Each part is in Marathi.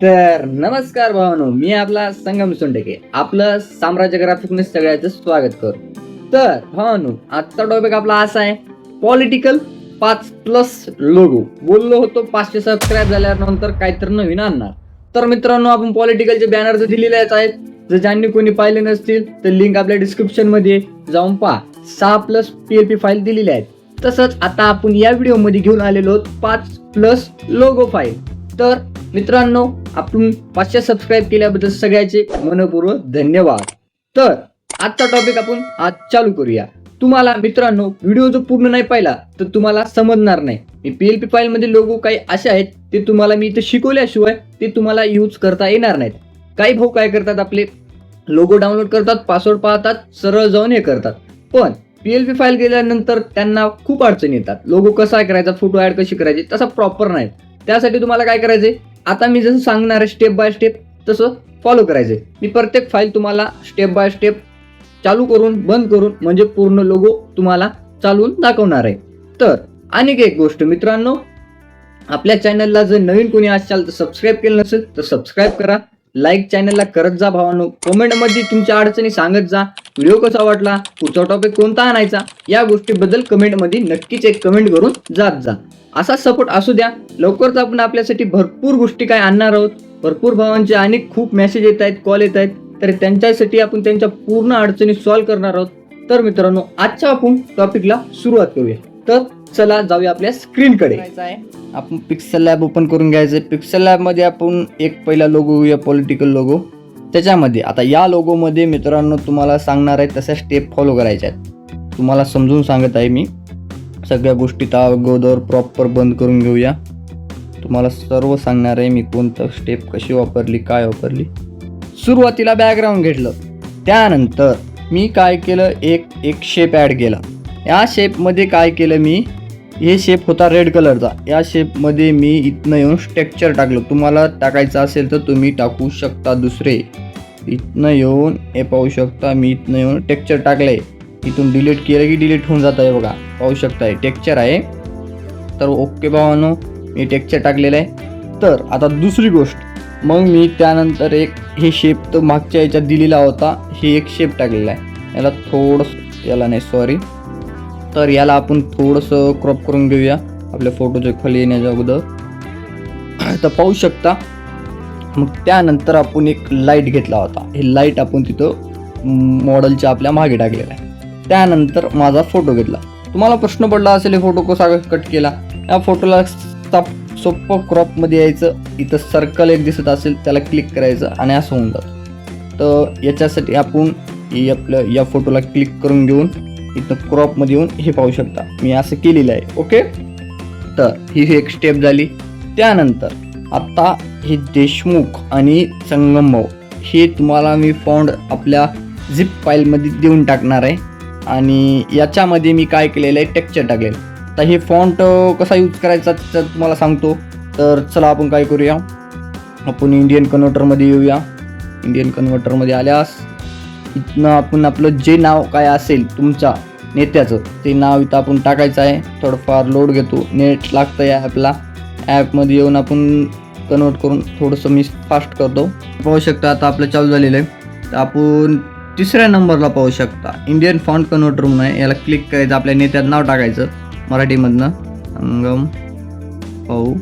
तर नमस्कार भावानो मी आपला संगम सोंडके. आपलं साम्राज्य ग्राफिकने सगळ्याचं स्वागत करतो तर भावानो आजचा टॉपिक आपला असा आहे पॉलिटिकल पाच प्लस लोगो बोललो होतो पाचशे सबस्क्राईब झाल्यानंतर काहीतरी नवीन आणणार. तर मित्रांनो आपण पॉलिटिकलचे बॅनर जर दिलेलेच आहेत जर ज्यांनी कोणी पाहिले नसतील तर लिंक आपल्या डिस्क्रिप्शनमध्ये जाऊन पहा. सहा plus P L P file दिलेली आहेत. तसंच आता आपण या व्हिडिओमध्ये घेऊन आलेलो आहोत पाच प्लस लोगो फाईल तर मित्रांनो आपण पाचशे सबस्क्राईब केल्याबद्दल सगळ्याचे मनपूर्वक धन्यवाद. तर आजचा टॉपिक आपण आज चालू करूया. तुम्हाला मित्रांनो व्हिडिओ जर पूर्ण नाही पाहिला तर तुम्हाला समजणार नाही. मी पी एल पी फाईल मध्ये लोगो काही असे आहेत ते तुम्हाला मी इथे शिकवल्याशिवाय ते तुम्हाला यूज करता येणार नाहीत. काही भाऊ काय करतात आपले? लोगो डाउनलोड करतात पासवर्ड पाहतात सरळ जाऊन हे करतात. पण पी एल पी फाईल गेल्यानंतर त्यांना खूप अडचणी येतात. लोगो कसा करायचा फोटो ऍड कशी करायची तसा प्रॉपर नाही. त्यासाठी तुम्हाला काय करायचंय? आता मी जसं सांगणार आहे स्टेप बाय स्टेप तसं फॉलो करायचंय. मी प्रत्येक फाईल तुम्हाला स्टेप बाय स्टेप चालू करून बंद करून म्हणजे पूर्ण लोगो तुम्हाला चालवून दाखवणार आहे. तर आणि एक गोष्ट मित्रांनो आपल्या चॅनलला जर नवीन कोणी असाल तर सबस्क्राईब केलं नसेल तर सबस्क्राईब करा. लाईक चॅनलला करत जा भावानो. कमेंटमध्ये तुमच्या अडचणी सांगत जा. व्हिडिओ कसा वाटला? पुढचा टॉपिक कोणता आणायचा? या गोष्टीबद्दल कमेंटमध्ये नक्कीच एक कमेंट करून जात जा. असा सपोर्ट असू द्या. लवकरच आपण आपल्यासाठी भरपूर गोष्टी काय आणणार आहोत. भरपूर भावांचे अनेक खूप मेसेज येत आहेत कॉल येत आहेत. तर त्यांच्यासाठी आपण त्यांच्या पूर्ण अडचणी सॉल्व्ह करणार आहोत. तर मित्रांनो आजच्या आपण टॉपिकला सुरुवात करूया. तर चला जाऊया आपल्या स्क्रीनकडे आपण पिक्सल लॅब ओपन करून घ्यायचं पिक्सल लॅबमध्ये आपण एक पहिला लोगो घेऊया पॉलिटिकल लोगो त्याच्यामध्ये आता या लोगोमध्ये मित्रांनो तुम्हाला सांगणार आहे तशा स्टेप फॉलो करायच्या आहेत. तुम्हाला समजून सांगत आहे मी. सगळ्या गोष्टी अगोदर प्रॉपर बंद करून घेऊया. तुम्हाला सर्व सांगणार आहे मी कोणतं स्टेप कशी वापरली काय वापरली. सुरुवातीला बॅकग्राऊंड घेतलं. त्यानंतर मी काय केलं एक एक शेप ॲड केला. या शेपमध्ये काय केलं मी हे शेप होता रेड कलरचा या शेपमध्ये मी इथनं येऊन स्ट्रक्चर टाकलं. तुम्हाला टाकायचं असेल तर तुम्ही टाकू शकता दुसरे. इथनं येऊन हे पाहू शकता मी इथनं येऊन टेक्चर टाकलंय. इथून डिलीट केलं की डिलीट होऊन जात आहे बघा. पाहू शकता टेक्चर आहे. तर ओके भावानो मी टेक्चर टाकलेलं आहे. तर आता दुसरी गोष्ट. मग मी त्यानंतर एक हे शेप तर मागच्या याच्यात दिलेला होता. हे एक शेप टाकलेला आहे. याला थोडंसं याला नाही सॉरी तर याला आपण थोडंसं क्रॉप करून घेऊया. आपल्या फोटोच्या खाली येण्याच्या अगोदर. तर पाहू शकता मग त्यानंतर आपण एक लाइट घेतला होता. हे लाइट आपण तिथं मॉडेलच्या आपल्या मागे टाकलेला आहे. त्यानंतर माझा फोटो घेतला. तुम्हाला प्रश्न पडला असेल हे फोटो कसा कट केला? या फोटोला साप सोपं क्रॉपमध्ये यायचं. इथं सर्कल एक दिसत असेल त्याला क्लिक करायचं आणि असं होऊन जातं. तर याच्यासाठी आपण आपलं या फोटोला क्लिक करून घेऊन इथं क्रॉपमध्ये येऊन हे पाहू शकता. मी असं केलेलं आहे ओके? तर ही एक स्टेप झाली. त्यानंतर आत्ता हे देशमुख आणि संगमभाऊ हे तुम्हाला मी फॉन्ड आपल्या झिप फाईलमध्ये देऊन टाकणार आहे. आणि याच्यामध्ये मी काय केलेलं आहे टेक्चर टाकलेलं तर हे फॉन्ट कसा यूज करायचा त्याचं तुम्हाला सांगतो. तर चला आपण काय करूया? आपण इंडियन कन्व्हर्टरमध्ये येऊया. इंडियन कन्व्हर्टरमध्ये आल्यास इथनं आपण आपलं जे नाव काय असेल तुमच्या नेत्याचं ते नाव इथं आपण टाकायचं आहे. थोडंफार लोड घेतो. नेट लागतं या ॲपला ॲपमध्ये येऊन आपण कन्वर्ट करून थोडंसं मी फास्ट करतो. पाहू शकता आता आपलं चालू झालेलं आहे. तर आपण तिसऱ्या नंबरला पाहू शकता. इंडियन फॉन्ट कन्वर्टर म्हणून आहे. याला क्लिक करायचं आपल्या नेत्यात नाव टाकायचं मराठीमधनं. अंगम पाहू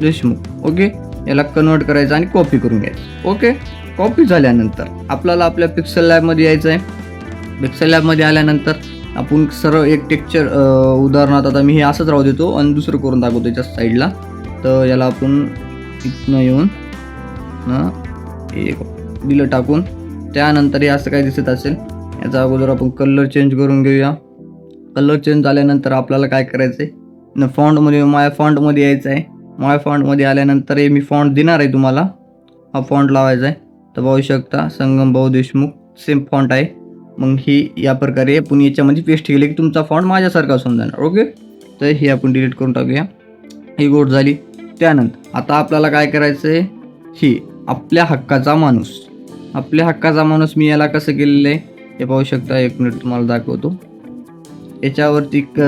देशमुख. ओके याला कन्वर्ट करायचं आणि कॉपी करून घ्यायचं. ओके कॉपी झाल्यानंतर आपल्याला आपल्या पिक्सल लॅबमध्ये यायचं आहे पिक्सल लॅबमध्ये आल्यानंतर आपण सरळ एक टेक्चर उदाहरणार्थ आता मी हे असंच राहू देतो आणि दुसरं करून दाखवतो त्याच्या साईडला तर याला आपण इथनं येऊन ना एक दिलं टाकून त्यानंतर हे असं काही दिसत असेल. याचा अगोदर आपण कलर चेंज करून घेऊया. कलर चेंज झाल्यानंतर आपल्याला काय करायचं आहे न फॉन्टमध्ये माया फॉन्टमध्ये यायचं आहे माया फॉन्टमध्ये आल्यानंतर हे मी फॉन्ट देणार आहे तुम्हाला. हा फॉन्ट लावायचा आहे तर पाहू शकता संगम भाऊ देशमुख सेम फॉन्ट आहे. मग ही या प्रकारे आपण याच्यामध्ये पेस्ट केली की तुमचा फॉन्ट माझ्यासारखा असून जाणार ओके तर ही आपण डिलीट करून टाकूया. ही गोट झाली. त्यानंतर आता आपल्याला काय करायचं आहे ही आपल्या हक्काचा माणूस. आपल्या हक्काचा माणूस मी याला कसं केलेलं आहे? हे पाहू शकता एक मिनिट तुम्हाला दाखवतो. याच्यावरती क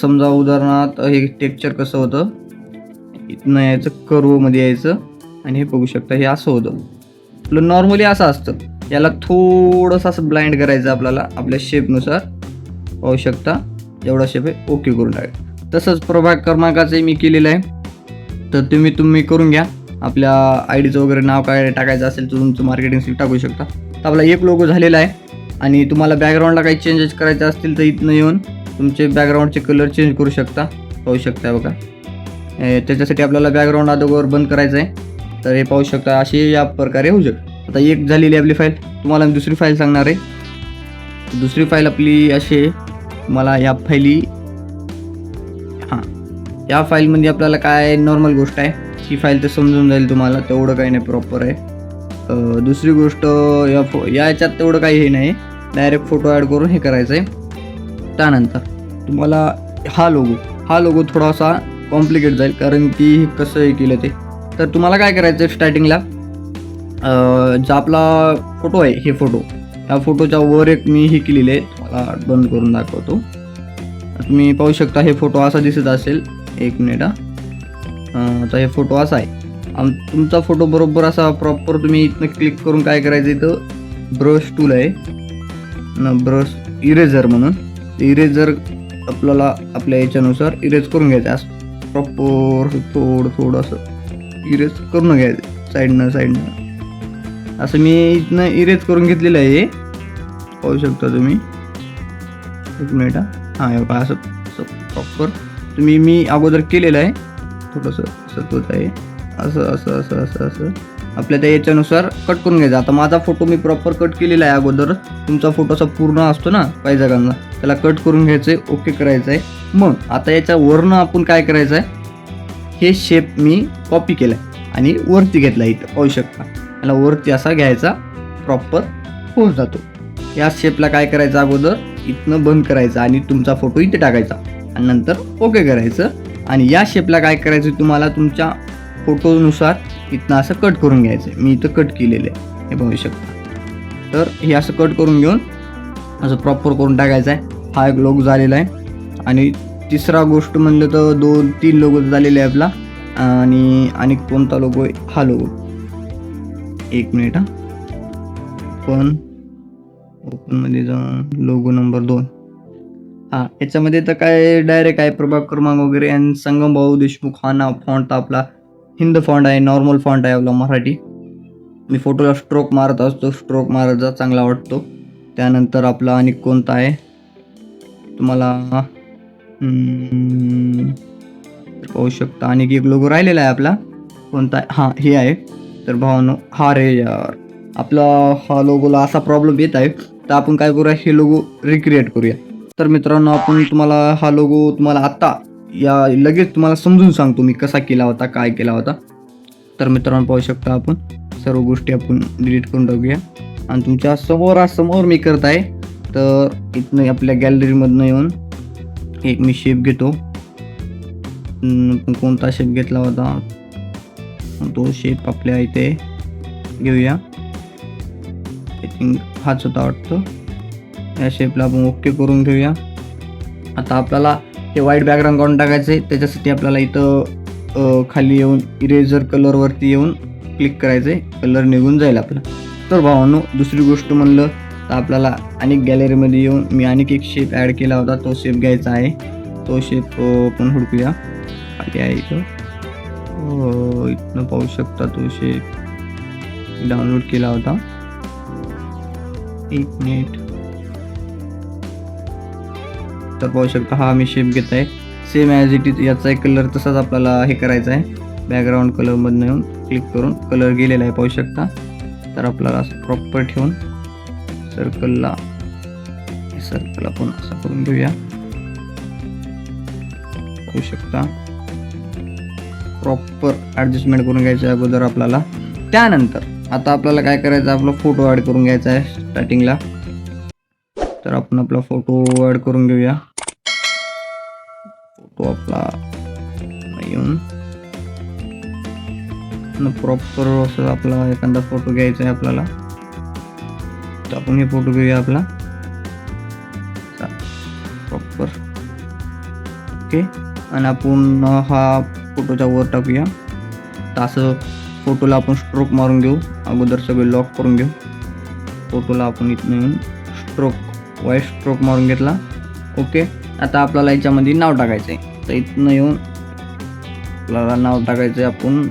समजा उदाहरणार्थ हे टेक्चर कसं होतं? इथनं यायचं कर्वमध्ये यायचं. आणि हे बघू शकता हे असं होतं. आपलं नॉर्मली असं असतं. याला थोडंसं असं ब्लाइंड करायचं आपल्याला आपल्या शेपनुसार पाहू शकता जेवढा शेप आहे ओके करून टाका तसंच प्रभाग क्रमांकाचंही मी केलेलं आहे. तर तुम्ही तुम्ही करून घ्या. आपल्या आय डीचं वगैरे नाव काय टाकायचं असेल तर तुमचं मार्केटिंग स्किल टाकू शकता. तर आपला एक लोगो झालेला आहे. आणि तुम्हाला बॅकग्राऊंडला काही चेंजेस करायचे असतील तर इथनं येऊन तुमचे बॅकग्राऊंडचे कलर चेंज करू शकता. पाहू शकता बघा. त्याच्यासाठी आपल्याला बॅकग्राऊंड अगोदर बंद करायचं आहे. तर हे पाहू शकता अशी या प्रकारे होऊ शकतं. आता एक झालेली आपली फाईल तुम्हाला मी दुसरी फाईल सांगणार आहे. दुसरी फाईल आपली अशी आहे. मला या फाईली हां. या फाईलमध्ये आपल्याला काय नॉर्मल गोष्ट आहे? ही फाईल तर समजून जाईल तुम्हाला तेवढं काही नाही प्रॉपर आहे. दुसरी गोष्ट या फो या याच्यात तेवढं काही हे नाही. डायरेक्ट फोटो ॲड करून हे करायचं आहे त्यानंतर तुम्हाला हा लोगो हा लोगो थोडासा कॉम्प्लिकेट जाईल कारण की हे कसं हे केलं ते? तर तुम्हाला काय करायचं आहे स्टार्टिंगला जो आपला फोटो आहे हे फोटो त्या फोटोच्या वर एक मी हे केलेले आहे तुम्हाला बंद करून दाखवतो. तुम्ही पाहू शकता हे फोटो असा दिसत असेल. एक मिनिट हा. तर हे फोटो असा आहे. आम तुमचा फोटो बरोबर असा प्रॉपर तुम्ही इथनं क्लिक करून काय करायचं इथं? ब्रश टूल आहे. न ब्रश इरेझर म्हणून. इरेझर आपल्याला आपल्या याच्यानुसार इरेज करून घ्यायचं असं प्रॉपर थोडं थोडं असं. इरेज करून घ्यायचं साईडनं साईडनं असं मी इथनं इरेज करून घेतलेलं आहे पाहू शकता तुम्ही. एक मिनिट हा. हां एवढा असं असं प्रॉपर तुम्ही मी अगोदर केलेलं आहे. थोडंसं सतत आहे. असं असं असं असं असं. आपल्या त्या याच्यानुसार कट करून घ्यायचं. आता माझा फोटो मी प्रॉपर कट केलेला आहे अगोदर. तुमचा फोटो असा पूर्ण असतो ना काही त्याला कट करून घ्यायचं आहे ओके करायचं आहे मग आता याच्या वरनं आपण काय करायचं आहे हे शेप मी कॉपी केलं आहे आणि वरती घेतला इथं. पाहू शकता. याला वरती असा घ्यायचा प्रॉपर होऊन जातो. या शेपला काय करायचं अगोदर? इथनं बंद करायचं आणि तुमचा फोटो इथे टाकायचा. आणि नंतर ओके करायचं. आणि या शेपला काय करायचं तुम्हाला? तुमच्या फोटोनुसार इथनं असं कट करून घ्यायचं मी इथं कट केलेलं आहे. हे पाहू शकता. तर हे असं कट करून घेऊन असं प्रॉपर करून टाकायचं आहे. हा एक लोक झालेला आहे. आणि तिसरा गोष्ट म्हणलं तर दोन तीन लोगो झालेले आहे आपला. आणि आणि कोणता लोगो आहे? हा लोगो एक मिनिट हा. पण ओपनमध्ये जाऊन लोगो नंबर दोन. हां याच्यामध्ये तर काय डायरेक्ट आहे? प्रभाग क्रमांक वगैरे आणि संगम भाऊ देशमुख हा नाव फॉन्ट आपला हिंद फॉन्ट आहे नॉर्मल फॉन्ट आहे आपला मराठी. मी फोटोला स्ट्रोक मारत असतो स्ट्रोक मारायचा चांगला वाटतो. त्यानंतर आपला आणि कोणता आहे? तुम्हाला पाहू शकता. आणि एक लोगो राहिलेला आहे आपला. कोणता? आहे हां हे आहे. तर भावानो हा रे यार. आपला हा लोगोला असा प्रॉब्लेम येत आहे. तर आपण काय करूया? हे लोगो रिक्रिएट करूया. तर मित्रांनो आपण तुम्हाला हा लोगो तुम्हाला आत्ता या लगेच तुम्हाला समजून सांगतो मी कसा केला होता काय केला होता. तर मित्रांनो पाहू शकता आपण. सर्व गोष्टी आपण डिलीट करून टाकूया. आणि तुमच्या समोरासमोर मी करत आहे. तर इथनं आपल्या गॅलरीमधनं येऊन एक मी शेप घेतो. कोणता शेप घेतला होता? तो शेप आपल्या इथे घेऊया. आय थिंक हाच होता वाटतं. या शेपला आपण ओके करून घेऊया. आता आपल्याला हे व्हाईट बॅकग्राऊंड काढून टाकायचं आहे त्याच्यासाठी आपल्याला इथं खाली येऊन इरेझर कलरवरती येऊन क्लिक करायचं आहे कलर निघून जाईल आपला. तर भावानो दुसरी गोष्ट म्हणलं तर आपल्याला अनेक गॅलरीमध्ये येऊन मी अनेक एक शेप ॲड केला होता. तो शेप घ्यायचा आहे. तो शेप पण हुडकूया. खाली आहे इथं. इथनं पाहू शकता तो शेप डाउनलोड केला होता. एक मिनिट तर पाहू शकता हा मी शेप घेत आहे. सेम ॲज इट इज याचा एक कलर तसाच आपल्याला हे करायचा आहे. बॅकग्राऊंड कलरमधनं येऊन क्लिक करून कलर गेलेला आहे पाहू शकता. तर आपल्याला असं प्रॉपर ठेवून सर्कलला. सर्कल आपण असं करून घेऊया. होऊ शकता. प्रॉपर ॲडजस्टमेंट करून घ्यायचं आहे अगोदर आपल्याला. त्यानंतर आता आपल्याला काय करायचं आहे, आपला फोटो ॲड करून घ्यायचा आहे स्टार्टिंगला तर आपण आपला फोटो ॲड करून घेऊया. फोटो आपला येऊन. प्रॉपर असं आपला एखादा फोटो घ्यायचा आहे आपल्याला. तर आपण हे फोटो घेऊया आपला. प्रॉपर ओके आणि आपण हा फोटोच्या वर टाकूया. तर असं फोटोला आपण स्ट्रोक मारून घेऊ. अगोदर सगळे लॉक करून घेऊ. फोटोला आपण इथून येऊन स्ट्रोक वाईट स्ट्रोक मारून घेतला. ओके आता आपल्याला याच्यामध्ये नाव टाकायचं आहे तर इथनं येऊन आपल्याला नाव टाकायचं आहे आपण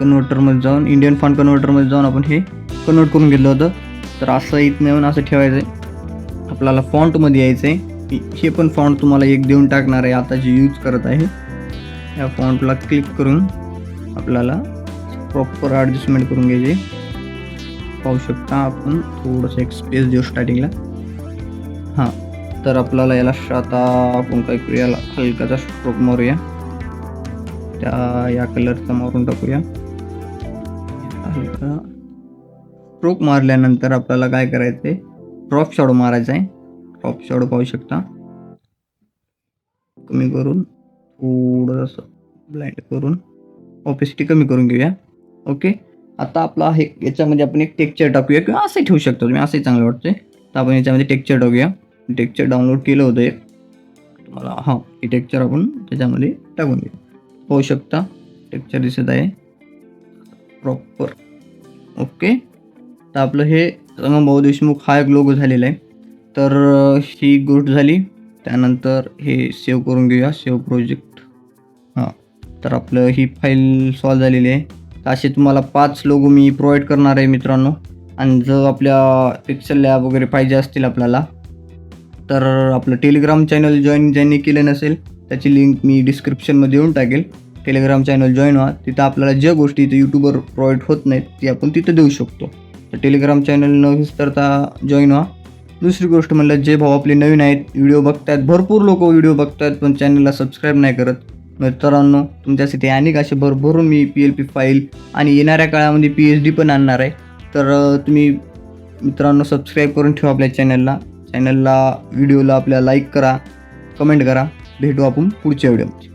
कन्व्हर्टरमध्ये जाऊन इंडियन फंड कन्व्हर्टरमध्ये जाऊन आपण हे कन्वर्ट करून घेतलं होतं. तर असं इथनं येऊन असं ठेवायचं आहे आपल्याला फॉन्टमध्ये यायचं आहे हे पण फॉन्ट तुम्हाला एक देऊन टाकणार आहे. आता जे यूज करत आहे या फॉन्टला क्लिक करून आपल्याला प्रॉपर ॲडजस्टमेंट करून घ्यायचे. पाहू शकता आपण थोडंसं एक स्पेस देऊ स्टार्टिंगला हां तर आपल्याला याला आता आपण काय करूया? हलकाचा स्ट्रोक मारूया. त्या या कलरचा मारून टाकूया. हलका स्ट्रोक मारल्यानंतर आपल्याला काय करायचं आहे ड्रॉप शॉडो मारायचा आहे. ड्रॉप शॉडो पाहू शकता. कमी करून थोडंसं ब्लाइंड करून ऑपेसिटी कमी करून घेऊया. ओके आता आपला हे याच्यामध्ये आपण एक टेक्चर टाकूया. किंवा असंही ठेवू शकतो तुम्ही. असंही चांगलं वाटतंय. तर आपण याच्यामध्ये टेक्चर टाकूया. टेक्चर डाउनलोड केलं होतं एक. तुम्हाला हां हे टेक्चर आपण त्याच्यामध्ये टाकून घेऊ पाहू शकता. टेक्चर दिसत आहे. प्रॉपर ओके तर आपलं हे संगमभाऊ देशमुख हा एक लोगो झालेला आहे. तर ही गोष्ट झाली. त्यानंतर हे सेव्ह करून घेऊया. सेव्ह प्रोजेक्ट हां. तर आपलं ही फाईल सॉल्व झालेली आहे. तर असे तुम्हाला पाच लोगो मी प्रोव्हाइड करणार आहे मित्रांनो. आणि जर आपल्या पिक्सल लॅब वगैरे पाहिजे असतील आपल्याला तर आपलं टेलिग्राम चॅनल जॉईन ज्यांनी केलं नसेल त्याची लिंक मी डिस्क्रिप्शनमध्ये देऊन टाकेल. टेलिग्राम चॅनल जॉईन व्हा. तिथं आपल्याला ज्या गोष्टी इथं यूट्यूबवर प्रोव्हाइड होत नाहीत ती आपण तिथं देऊ शकतो. टेलिग्राम चॅनल न विसरता जॉईन व्हा. दुसरी गोष्ट म्हणलं जे भाऊ आपले नवीन आहेत व्हिडिओ बघतायत भरपूर लोक व्हिडिओ बघतायत पण चॅनलला सबस्क्राईब नाही करत. मित्रांनो तुमच्यासाठी अनेक असे भरभरून मी पी एल पी फाईल आणि येणाऱ्या काळामध्ये पी एच डी पण आणणार आहे. तर तुम्ही मित्रांनो सबस्क्राईब करून ठेवा आपल्या चॅनलला चॅनलला व्हिडिओला आपल्या लाईक करा कमेंट करा. भेटू आपण पुढच्या व्हिडिओमध्ये